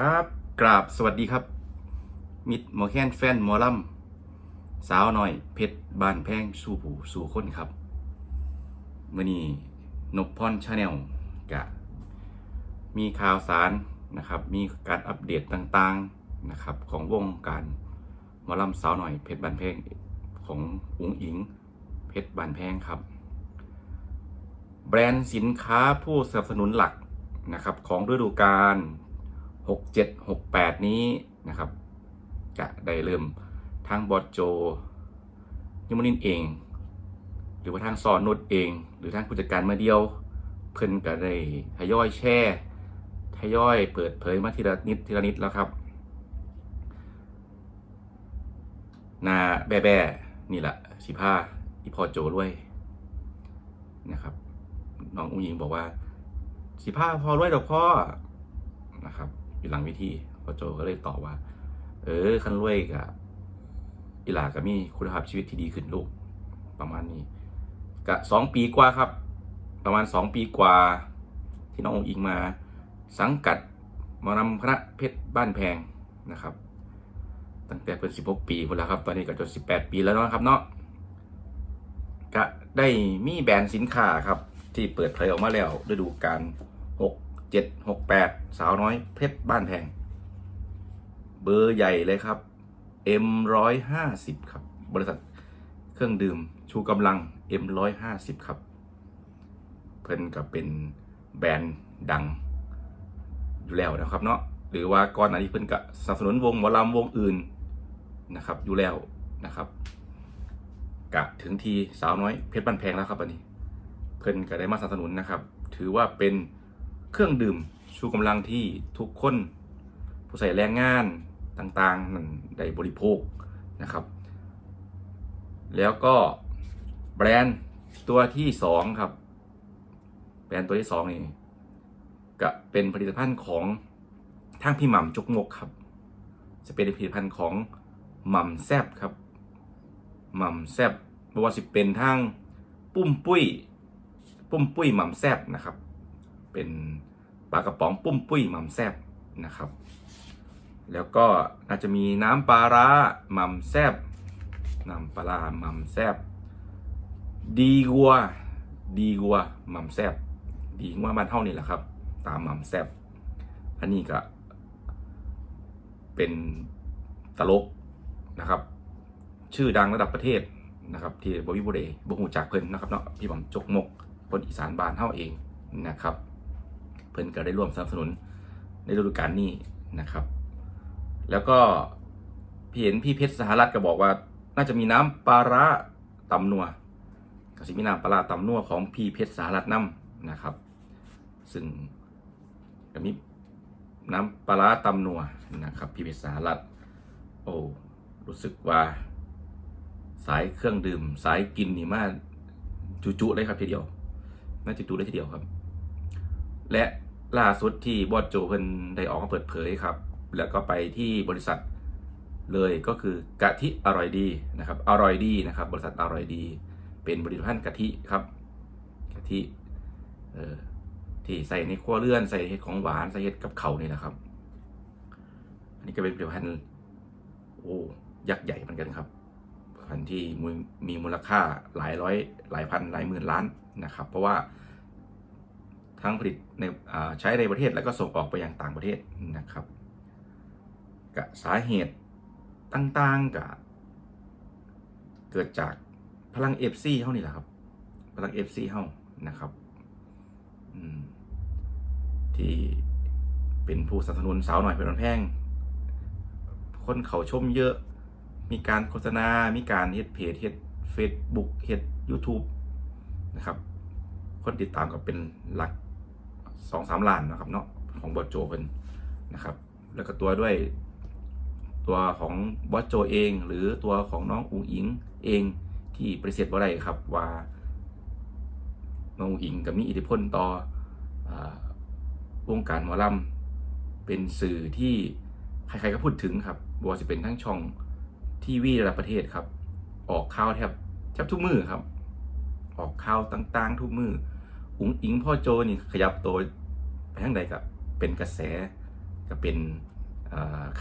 ครับกราบสวัสดีครับ มิดหมอแค้นแฟนหมอลำสาวหน่อยเพชรบานแพงสู่ผู้สู่คนครับมื่อนี้นพพรชาแนลกะมีข่าวสารนะครับ มีการอัปเดตต่างๆนะครับ ของวงการหมอลำสาวหน่อยเพชรบานแพงของอุ๋งอิงเพชรบานแพงครับ แบรนด์สินค้าผู้สนับสนุนหลักนะครับของฤดูกาล 67 68 นี้นะครับจะได้เริ่มทางบอดโจยมนินเอง หรือว่าทางสอนนุดเอง หรือทางผู้จัดการมาเดียว เพิ่นก็ได้ทยอยแช่ทยอยเปิดเผยมาทีละนิดทีละนิดแล้วครับนาแบ่แบ่นี่แหละสิผ้าอีพอโจด้วยนะครับน้องอุ้งยิงบอกว่า สิผ้าพอรวยดอกพ่อนะครับ อยู่หลังเวิธีพ่อโจก็เลยตอบว่า เออคันรวยกับอีหลาก็มีคุณภาพชีวิตที่ดีขึ้นลูก ประมาณนี้กะสองปีกว่าครับ ประมาณสองปีกว่า ที่น้ององอิงมา สังกัดมานำคณะเพชรบ้านแพงนะครับ ตั้งแต่เป็นสิบหกปีหมดแล้วครับ ตอนนี้ก็จนสิบแปดปีแล้วนะครับเนาะก็ได้มีแบรนด์สินค้าครับ ที่เปิดเผยออกมาแล้วฤดูกาลหก เจ็ดหกแปดสาวน้อยเพชรบ้านแพง เบอร์ใหญ่เลยครับ M ร้อยห้าสิบครับ บริษัทเครื่องดื่มชูกำลัง M ร้อยห้าสิบครับ เพิ่นก็เป็นแบรนด์ดังอยู่แล้วนะครับเนาะหรือว่าก่อนหน้านี้เพิ่นก็สนับสนุนวงหมอลำวงอื่นนะครับอยู่แล้วนะครับกะถึงทีสาวน้อยเพชรบ้านแพงแล้วครับอันนี้ เพิ่นก็ได้มาสนับสนุนนะครับ ถือว่าเป็น เครื่องดื่มชูกำลังที่ทุกคนผู้ใส่แรงงานต่างๆนั่นได้บริโภคนะครับ แล้วก็แบรนด์ตัวที่สองครับ แบรนด์ตัวที่สองนี่ก็เป็นผลิตภัณฑ์ของทางพี่หม่ำจกมกครับ จะเป็นผลิตภัณฑ์ของหม่ำแซบครับหม่ำแซบไม่ว่าสิเป็นทางปุ้มปุ้ย ปุ้มปุ้ยหม่ำแซบนะครับ เป็นปลากระป๋องปุ้มปุ้ยม่ำแซบนะครับ แล้วก็อาจจะมีน้ำปลาร้าม่ำแซบน้ำปลาร้าหม่ำแซบดีกัวดีกัวม่ำแซบดีกัวบ้านเท่านี่แหละครับ ตามม่ำแซบอันนี้ก็เป็นตลกนะครับ ชื่อดังระดับประเทศนะครับ ที่บวิบุเรบหูจากเพิ่นนะครับเนาะพี่ผมจกมกคนอีสานบ้านเท่าเองนะครับ เพิ่นก็ได้ร่วมสนับสนุนในฤดูกาลนี้นะครับ แล้วก็พี่เห็นพี่เพชรสหรัฐก็บอกว่า น่าจะมีน้ำปลาร้าตำนัวก็สิมีน้ำปลาร้าตำนัวของพี่เพชรสหรัฐน้ำนะครับ ซึ่งก็มีน้ำปลาร้าตำนัวนะครับ พี่เพชรสหรัฐโอ้รู้สึกว่า สายเครื่องดื่ม สายกินนี่มากจุๆเลยครับทีเดียวน่าจะจุเลยทีเดียวครับ และ ล่าสุดที่บอสโจเพิ่นได้ออกมาเปิดเผยครับ แล้วก็ไปที่บริษัทเลยก็คือกะทิอร่อยดีนะครับ อร่อยดีนะครับ บริษัทอร่อยดี เป็นผลิตภัณฑ์กะทิครับกะทิเอ่อที่ใส่ในครัวเรือนใส่เห็ดของหวานใส่เห็ดกับเขานี่นะครับ อันนี้ก็เป็นผลิตภัณฑ์โอ้ยักษ์ใหญ่เหมือนกันครับผลิตภัณฑ์ที่มีมูลค่าหลายร้อยหลายพันหลายหมื่นล้านนะครับ เพราะว่า ทั้งผลิตในใช้ในประเทศแล้วก็ส่งออกไปยังต่างประเทศนะครับกับสาเหตุต่างๆกับเกิดจากพลังเอฟซีเท่านี่แหละครับ พลังเอฟซีเท่านะครับที่เป็นผู้สนับสนุนสาวหน่อยเป็นวันแพง คนเขาชมเยอะ มีการโฆษณา มีการเฮ็ดเพจเฮ็ดเฟซบุ๊กเฮ็ด YouTube นะครับ คนติดตามก็เป็นหลัก สองสามล้านนะครับเนาะของบอสโจเพิ่นนะครับ แล้วก็ตัวด้วยตัวของบอสโจเอง หรือตัวของน้องอุ๋งอิงเองที่ปฏิเสธบ่ได้ครับว่าน้องอุ๋งอิงก็มีอิทธิพลต่ออวงการหมอลำเป็นสื่อที่ใครๆก็พูดถึงครับบว่าจะเป็นทั้งช่องทีวีระดับประเทศครับ ออกข่าวแทบแทบทุกมือครับ ออกข่าวต่างๆ ทุกมือ อุ๋งอิงพ่อโจนี่ขยับตัวไปทางใดกับเป็นกระแสก็เป็น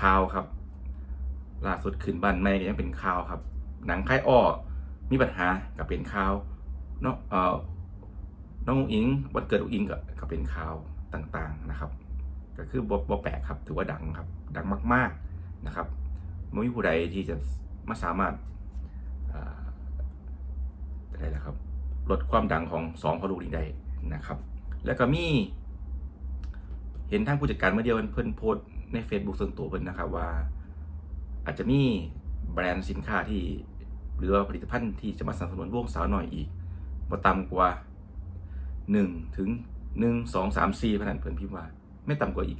ข่าวครับ ล่าสุดขึ้นบ้านใหม่ก็ยังเป็นข่าวครับ หนังค่ายอ้อมีปัญหาก็เป็นข่าวนาะเอ่อน้องอุ๋งอิงวันเกิดอุ๋งอิงก็ก็เป็นข่าวต่างๆนะครับ ก็คือบ่บ่แปลกครับ ถือว่าดังครับ ดังมาก ๆนะครับไม่มีผู้ใดที่จะมาสามารถอ่าอะไรนะครับลดความดังของสองพอลูกนี้ได้ นะครับ แล้วก็มีเห็นทางผู้จัดการเมื่อเดียวเพิ่นโพสใน Facebook ส่วนตัวเพิ่นนะครับว่า อาจจะมีแบรนด์สินค้าที่หรือว่าผลิตภัณฑ์ที่จะมาสนับสนุนวงสาวหน่อยอีกบ่ต่ำกว่า 1 ถึง 1 2 3 4พนันเพิ่นพิมพ์ว่า ไม่ต่ำกว่าอีก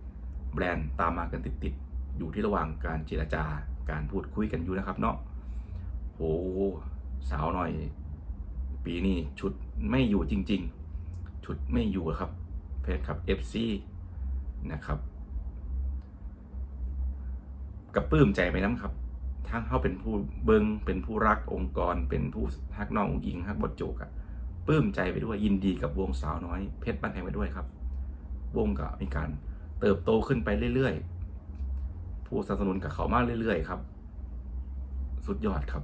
4 แบรนด์ตามมากันติดๆ อยู่ที่ระหว่างการเจรจาการพูดคุยกันอยู่นะครับเนาะโหสาวหน่อย ปีนี้ชุดไม่อยู่จริง ๆ ชุดไม่อยู่ครับเพจครับ FC นะครับกระปลื้มใจไปน้ำครับทั้งเขาเป็นผู้เบิงเป็นผู้รักองค์กร เป็นผู้ฮักน้องอิงฮักบทโจกอะปลื้มใจไปด้วยยินดีกับวงสาวน้อยเพชรบ้านแพงไปด้วยครับ วงก็มีการเติบโตขึ้นไปเรื่อยๆ ผู้สนับสนุนกับเขามากเรื่อยๆ ครับ สุดยอดครับ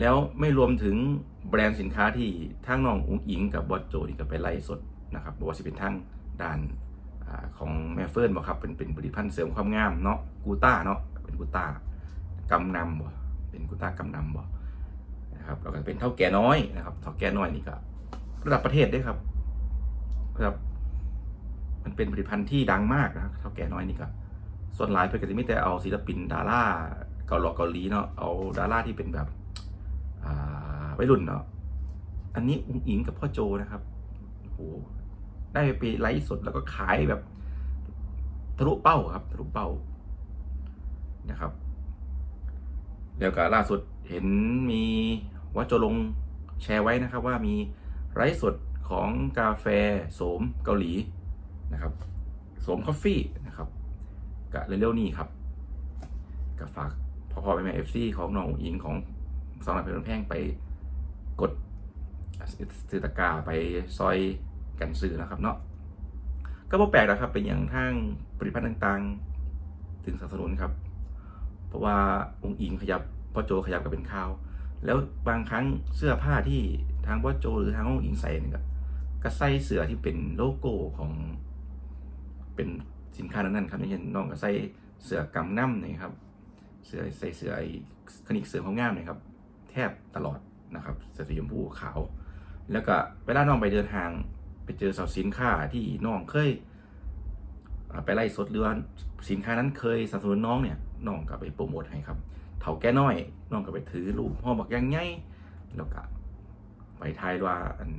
แล้วไม่รวมถึงแบรนด์สินค้าที่ทั้งน้องอุ๋งอิงกับบอสโจนี่ก็ไปไล่สดนะครับบอกว่าจะเป็นทั้งด้านอของแม่เฟิร์นบอกครับเป็นเป็นผลิตภัณฑ์เสริมความงามเนาะกูต้าเนาะเป็นกูต้ากำนำบ่เป็นกูต้ากำนำบ่นะครับแล้วก็เป็นเท่าแก่น้อยนะครับเท่าแก่น้อยนี่ก็ระดับประเทศด้วยครับระดับมันเป็นผลิตภัณฑ์ที่ดังมากนะเท่าแก่น้อยนี่ก็ส่วนหลายเพื่อนก็จะไม่แต่เอาศิลปินดาราเกาหลีเกาหลีเนาะเอาดาราที่เป็นแบบ วัยรุ่นเนาะอันนี้อุ้งอิงกับพ่อโจนะครับโอ้โหได้ไปไลฟ์สดแล้วก็ขายแบบทะลุเป้าครับทะลุเป้านะครับเดี๋ยวก็ล่าสุดเห็นมีว่าโจลงแชร์ไว้นะครับว่ามีไลฟ์สดของกาแฟโสมเกาหลีนะครับโสมคอฟฟี่นะครับกะเร็วๆนี้ครับกับฝากพ่อพ่อแม่แม่เอฟซีของน้องอุ๋งอิงของสองหลักเป็นแพงไป กดซื้อตะกร้าไปซอยกันซื้อนะครับเนาะก็บ่แปลกนะครับเป็นอย่างทางผลิตภัณฑ์ต่างๆ ถึงสนับสนุนครับ เพราะว่าองค์อิงขยับพ่อโจขยับกับเป็นข้าว แล้วบางครั้งเสื้อผ้าที่ทางพ่อโจหรือทางองค์อิงใส่เนี่ยก็ก็ใส่เสื้อที่เป็นโลโก้ของเป็นสินค้านั้นๆครับอย่างเช่นน้องก็ใส่เสื้อกำน้ำนี่ครับเสื้อใส่เสื้อไอ้คลินิกเสริมความงามเนะครับ แทบตลอด นะครับสีชมพูขาว แล้วก็เวลาน้องไปเดินทาง ไปเจอสาวสินค้าที่น้องเคยไปไล่สดหรือสินค้านั้นเคยสนับสนุนน้องเนี่ยน้องก็ไปโปรโมทให้ครับเถาแก่น้อยน้องก็ไปถือรูปพ่อบอกยังไงแล้วก็ไปทายว่าอัน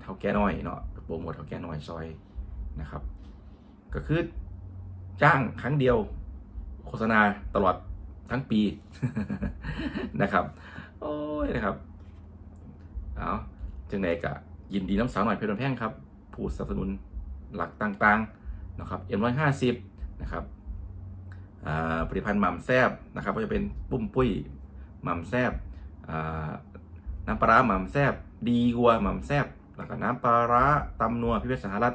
เถาแก่น้อยเนาะโปรโมทเถาแก่น้อยซอยนะครับ ก็คือจ้างครั้งเดียว โฆษณาตลอดทั้งปีนะครับ โอ้ยนะครับเอาจังไหนกะยินดีน้ำสาวหน่อยเพลินแพงครับ ผู้สนับสนุนหลักต่างๆนะครับเอ็มร้อยห้าสิบนะครับอ่าผลิตภัณฑ์หม่ำแซบนะครับก็จะเป็นปุ้มปุ้ยหม่ำแซบอ่าน้ำปลาร้าหม่ำแซบดีกว่าหม่ำแซบแล้วก็น้ำปลาร้าตำนัวพิเศษสหรัฐ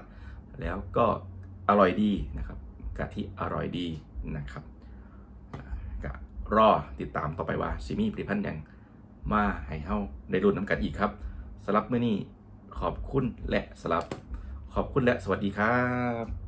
แล้วก็อร่อยดีนะครับกะทิอร่อยดีนะครับก็รอติดตามต่อไปว่าซิมีผลิตภัณฑ์อย่าง มาให้เฮาได้รุ่นน้ำกันอีกครับสำหรับเมื่อนี้ขอบคุณและสำหรับขอบคุณและสวัสดีครับ